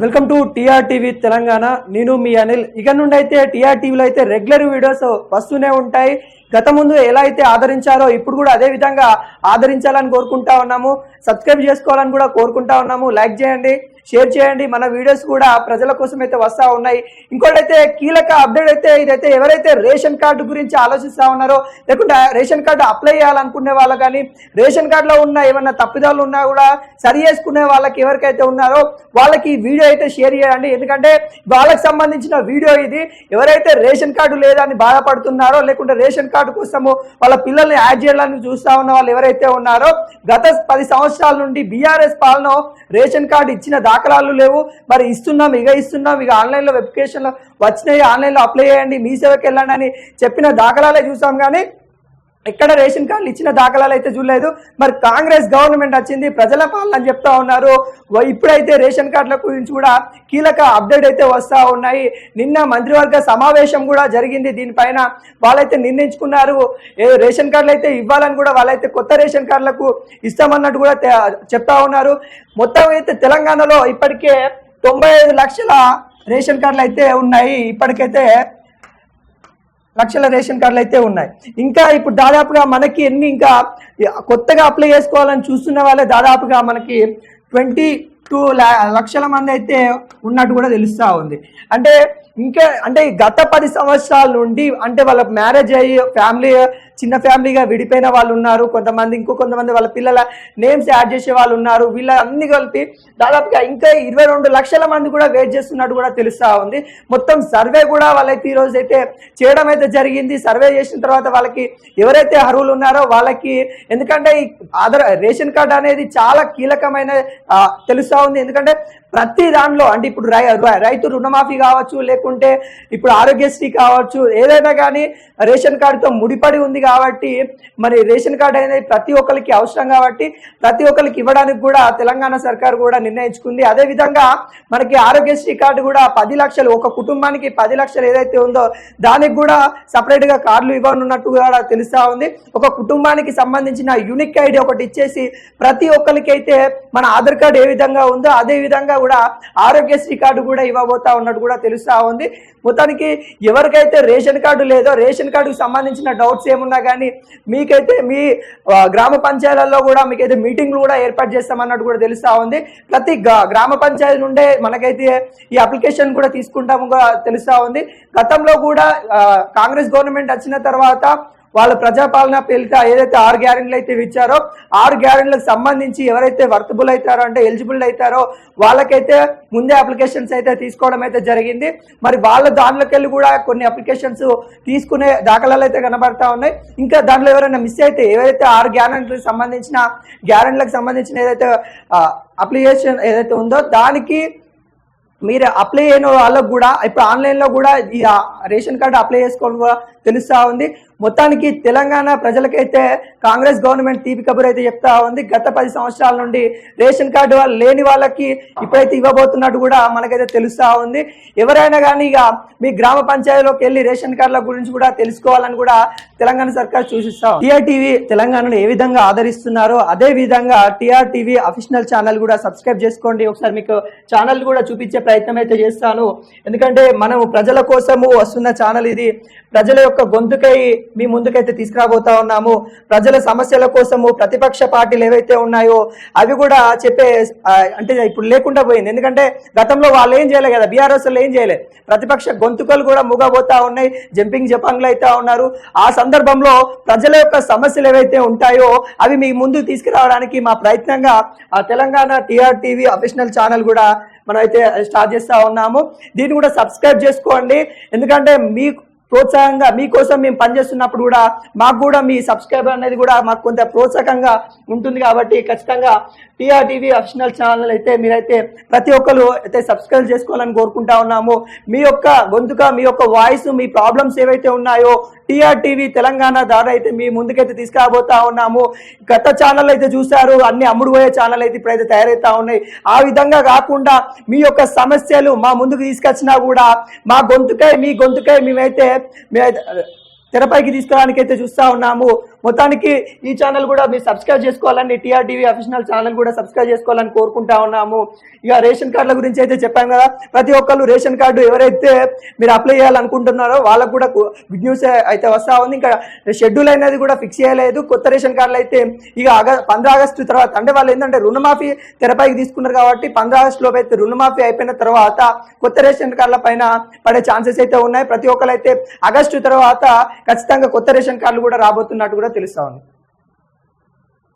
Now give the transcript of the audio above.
Welcome to TR TV Telangana. నేను మీ అనిల్. ఇక నుండి అయితే టీఆర్ టీవీలో అయితే రెగ్యులర్ వీడియోస్ వస్తూనే ఉంటాయి. గత ముందు ఎలా అయితే ఆదరించారో ఇప్పుడు కూడా అదే విధంగా ఆదరించాలని కోరుకుంటా ఉన్నాము. సబ్స్క్రైబ్ చేసుకోవాలని కూడా కోరుకుంటా ఉన్నాము. లైక్ చేయండి. షేర్ చేయండి. మన వీడియోస్ కూడా ప్రజల కోసం అయితే వస్తూ ఉన్నాయి. ఇంకోటైతే కీలక అప్డేట్ అయితే ఇదైతే ఎవరైతే రేషన్ కార్డు గురించి ఆలోచిస్తా ఉన్నారో లేకుంటే రేషన్ కార్డు అప్లై చేయాలనుకునే వాళ్ళు కానీ రేషన్ కార్డులో ఉన్న ఏమన్నా తప్పిదాలు ఉన్నా కూడా సరి చేసుకునే వాళ్ళకి ఎవరికైతే ఉన్నారో వాళ్ళకి ఈ వీడియో అయితే షేర్ చేయండి. ఎందుకంటే వాళ్ళకి సంబంధించిన వీడియో ఇది. ఎవరైతే రేషన్ కార్డు లేదని బాధపడుతున్నారో లేకుంటే రేషన్ కార్డు కోసము వాళ్ళ పిల్లల్ని యాడ్ చేయాలని చూస్తా ఉన్న వాళ్ళు ఎవరైతే ఉన్నారో గత పది సంవత్సరాల నుండి బీఆర్ఎస్ పాలన రేషన్ కార్డు ఇచ్చిన దాఖలాలు లేవు. మరి ఇస్తున్నాం ఇక ఇస్తున్నాం ఇక ఆన్లైన్లో వెబ్కేషన్లో వచ్చినాయి ఆన్లైన్లో అప్లై చేయండి మీ సేవకి వెళ్ళండి అని చెప్పిన దాఖలాలే చూసాం కానీ ఎక్కడ రేషన్ కార్డులు ఇచ్చిన దాఖలాలు అయితే చూడలేదు. మరి కాంగ్రెస్ గవర్నమెంట్ వచ్చింది ప్రజల పాలన అని చెప్తా ఉన్నారు. ఇప్పుడైతే రేషన్ కార్డుల గురించి కూడా కీలక అప్డేట్ అయితే వస్తూ ఉన్నాయి. నిన్న మంత్రివర్గ సమావేశం కూడా జరిగింది దీనిపైన. వాళ్ళైతే నిర్ణయించుకున్నారు. ఏ రేషన్ కార్డులు అయితే ఇవ్వాలని కూడా వాళ్ళైతే కొత్త రేషన్ కార్డులకు ఇస్తామన్నట్టు కూడా చెప్తా ఉన్నారు. మొత్తం అయితే తెలంగాణలో ఇప్పటికే తొంభై ఐదు లక్షల రేషన్ కార్డులు అయితే ఉన్నాయి. ఇప్పటికైతే లక్షల రేషన్ కార్డులు అయితే ఉన్నాయి. ఇంకా ఇప్పుడు దాదాపుగా మనకి ఎన్ని ఇంకా కొత్తగా అప్లై చేసుకోవాలని చూస్తున్న వాళ్ళే దాదాపుగా మనకి ట్వంటీ టూ లక్షల మంది అయితే ఉన్నట్టు కూడా తెలుస్తూ ఉంది. అంటే ఇంకా అంటే గత పది సంవత్సరాల నుండి అంటే వాళ్ళ మ్యారేజ్ అయ్యి ఫ్యామిలీ చిన్న ఫ్యామిలీగా విడిపోయిన వాళ్ళు ఉన్నారు కొంతమంది ఇంకో కొంతమంది వాళ్ళ పిల్లల నేమ్స్ యాడ్ చేసే వాళ్ళు ఉన్నారు వీళ్ళ అన్ని కలిపి దాదాపుగా ఇంకా ఇరవై రెండు లక్షల మంది కూడా వెయిట్ చేస్తున్నట్టు కూడా తెలుస్తా ఉంది. మొత్తం సర్వే కూడా వాళ్ళైతే ఈ రోజు అయితే చేయడం అయితే జరిగింది. సర్వే చేసిన తర్వాత వాళ్ళకి ఎవరైతే అర్హులు ఉన్నారో వాళ్ళకి ఎందుకంటే ఈ ఆధార్ రేషన్ కార్డు అనేది చాలా కీలకమైన తెలుస్తూ తెలుస్తా ఉంది. ఎందుకంటే ప్రతి దానిలో అంటే ఇప్పుడు రై రై- రైతు రుణమాఫీ కావచ్చు లేకుంటే ఇప్పుడు ఆరోగ్యశ్రీ కావచ్చు ఏదైనా కానీ రేషన్ కార్డుతో ముడిపడి ఉంది కాబట్టి మరి రేషన్ కార్డు అనేది ప్రతి ఒక్కరికి అవసరం కాబట్టి ప్రతి ఒక్కరికి ఇవ్వడానికి కూడా తెలంగాణ సర్కార్ కూడా నిర్ణయించుకుంది. అదే విధంగా మనకి ఆరోగ్యశ్రీ కార్డు కూడా పది లక్షలు ఒక కుటుంబానికి పది లక్షలు ఏదైతే ఉందో దానికి కూడా సపరేట్గా కార్డులు ఇవ్వనున్నట్టు కూడా తెలుస్తా ఉంది. ఒక కుటుంబానికి సంబంధించిన యూనిక్ ఐడి ఒకటి ఇచ్చేసి ప్రతి ఒక్కరికి అయితే మన ఆధార్ కార్డు ఏ విధంగా ఉందో అదే విధంగా కూడా ఆరోగ్యశ్రీ కార్డు కూడా ఇవ్వబోతా ఉన్నట్టు కూడా తెలుస్తా ఉంది. మొత్తానికి ఎవరికైతే రేషన్ కార్డు లేదో రేషన్ కార్డుకు సంబంధించిన డౌట్స్ ఏమున్నా కానీ మీకైతే మీ గ్రామ పంచాయతీలలో కూడా మీకైతే మీటింగ్లు కూడా ఏర్పాటు చేస్తామన్నట్టు కూడా తెలుస్తా ఉంది. ప్రతి గ్రామ పంచాయతీ నుండే మనకైతే ఈ అప్లికేషన్ కూడా తీసుకుంటాము కూడా తెలుస్తా ఉంది. గతంలో కూడా కాంగ్రెస్ గవర్నమెంట్ వచ్చిన తర్వాత వాళ్ళ ప్రజాపాలన పేరిట ఏదైతే ఆరు గ్యారెంట్లు అయితే ఇచ్చారో ఆరు గ్యారెంట్లకు సంబంధించి ఎవరైతే వర్తబుల్ అవుతారో అంటే ఎలిజిబుల్ అవుతారో వాళ్ళకైతే ముందే అప్లికేషన్స్ అయితే తీసుకోవడం అయితే జరిగింది. మరి వాళ్ళ దాంట్లోకి వెళ్ళి కూడా కొన్ని అప్లికేషన్స్ తీసుకునే దాఖలాలు అయితే కనబడతా ఉన్నాయి. ఇంకా దాంట్లో ఎవరైనా మిస్ అయితే ఏవైతే ఆరు గ్యారెంట్లకు సంబంధించిన గ్యారెంట్లకు సంబంధించిన ఏదైతే అప్లికేషన్ ఏదైతే ఉందో దానికి మీరు అప్లై అయిన వాళ్ళకు కూడా ఇప్పుడు ఆన్లైన్లో కూడా ఈ రేషన్ కార్డు అప్లై చేసుకోవడం కూడా తెలుస్తూ ఉంది. మొత్తానికి తెలంగాణ ప్రజలకైతే కాంగ్రెస్ గవర్నమెంట్ తీపి కబురు అయితే చెప్తా ఉంది. గత పది సంవత్సరాల నుండి రేషన్ కార్డు వాళ్ళు లేని వాళ్ళకి ఇప్పుడైతే ఇవ్వబోతున్నట్టు కూడా మనకైతే తెలుస్తా ఉంది. ఎవరైనా కానీ ఇక మీ గ్రామ పంచాయతీలోకి వెళ్ళి రేషన్ కార్డుల గురించి కూడా తెలుసుకోవాలని కూడా తెలంగాణ సర్కార్ సూచిస్తా టీఆర్టీవీ తెలంగాణను ఏ విధంగా ఆదరిస్తున్నారో అదే విధంగా టీఆర్టీవీ అఫిషనల్ ఛానల్ కూడా సబ్స్క్రైబ్ చేసుకోండి. ఒకసారి మీకు ఛానల్ కూడా చూపించే ప్రయత్నం అయితే చేస్తాను. ఎందుకంటే మనం ప్రజల కోసము వస్తున్న ఛానల్ ఇది. ప్రజల యొక్క గొంతుకై మీ ముందుకైతే తీసుకురాబోతా ఉన్నాము. ప్రజల సమస్యల కోసము ప్రతిపక్ష పార్టీలు ఏవైతే ఉన్నాయో అవి కూడా చెప్పే అంటే ఇప్పుడు లేకుండా పోయింది. ఎందుకంటే గతంలో వాళ్ళు ఏం చేయలే కదా బీఆర్ఎస్ ఏం చేయలే. ప్రతిపక్ష గొంతుకలు కూడా మూగబోతా ఉన్నాయి జంపింగ్ జపాంగ్లు అయితే ఉన్నారు. ఆ సందర్భంలో ప్రజల యొక్క సమస్యలు ఏవైతే ఉంటాయో అవి మీ ముందు తీసుకురావడానికి మా ప్రయత్నంగా ఆ Telangana TR TV official channel కూడా మనం అయితే స్టార్ట్ చేస్తా ఉన్నాము. దీన్ని కూడా సబ్స్క్రైబ్ చేసుకోండి. ఎందుకంటే మీకు ప్రోత్సాహంగా మీకోసం మేము పనిచేస్తున్నప్పుడు కూడా మాకు కూడా మీ సబ్స్క్రైబర్ అనేది కూడా మాకు కొంత ప్రోత్సాహకంగా ఉంటుంది కాబట్టి ఖచ్చితంగా టీఆర్ టీవీ ఛానల్ అయితే మీరైతే ప్రతి ఒక్కరు అయితే సబ్స్క్రైబ్ చేసుకోవాలని కోరుకుంటా ఉన్నాము. మీ యొక్క గొంతుక మీ యొక్క వాయిస్ మీ ప్రాబ్లమ్స్ ఏవైతే ఉన్నాయో టీఆర్ టీవీ తెలంగాణ ద్వారా అయితే మీ ముందుకైతే తీసుకురాబోతా ఉన్నాము. గత ఛానల్ అయితే చూశారు అన్ని అమ్ముడుపోయే ఛానల్ అయితే ఇప్పుడైతే తయారైతా ఉన్నాయి. ఆ విధంగా కాకుండా మీ యొక్క సమస్యలు మా ముందుకు తీసుకొచ్చినా కూడా మా గొంతుకై మీ గొంతుకై మేమైతే మేమైతే తెరపైకి తీసుకురావడానికి అయితే చూస్తా ఉన్నాము. మొత్తానికి ఈ ఛానల్ కూడా మీరు సబ్స్క్రైబ్ చేసుకోవాలని టీఆర్టీవీ అఫీషియల్ ఛానల్ కూడా సబ్స్క్రైబ్ చేసుకోవాలని కోరుకుంటా ఉన్నాము. ఇక రేషన్ కార్డుల గురించి అయితే చెప్పాం కదా. ప్రతి ఒక్కళ్ళు రేషన్ కార్డు ఎవరైతే మీరు అప్లై చేయాలనుకుంటున్నారో వాళ్ళకు కూడా గుడ్ న్యూస్ అయితే వస్తా ఉంది. ఇంకా షెడ్యూల్ అనేది కూడా ఫిక్స్ చేయలేదు. కొత్త రేషన్ కార్డులు అయితే ఇక ఆగ పంద్ర ఆగస్టు తర్వాత అంటే వాళ్ళు ఏంటంటే రుణమాఫీ తెరపైకి తీసుకున్నారు కాబట్టి పంద్ర ఆగస్టు లోపు అయితే రుణమాఫీ అయిపోయిన తర్వాత కొత్త రేషన్ కార్డుల పైన పడే ఛాన్సెస్ అయితే ఉన్నాయి. ప్రతి ఒక్కరు అయితే ఆగస్టు తర్వాత ఖచ్చితంగా కొత్త రేషన్ కార్డులు కూడా రాబోతున్నట్టు కూడా తెలుస్తా ఉంది.